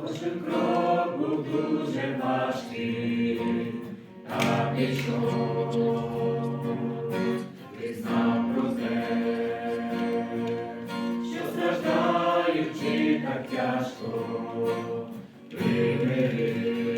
кожен крок був дуже важкий, та пішов, ти знав що страждаючи так тяжко, примирив.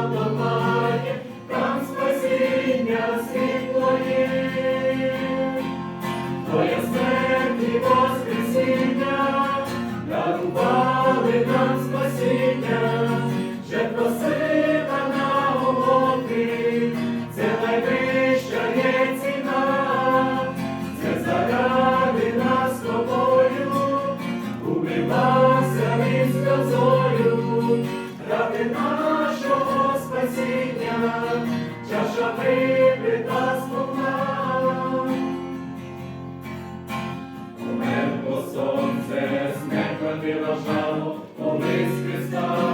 нашого спасіння, чаша випита смутна. Умерло сонце, смерть родила жалу, коли Христа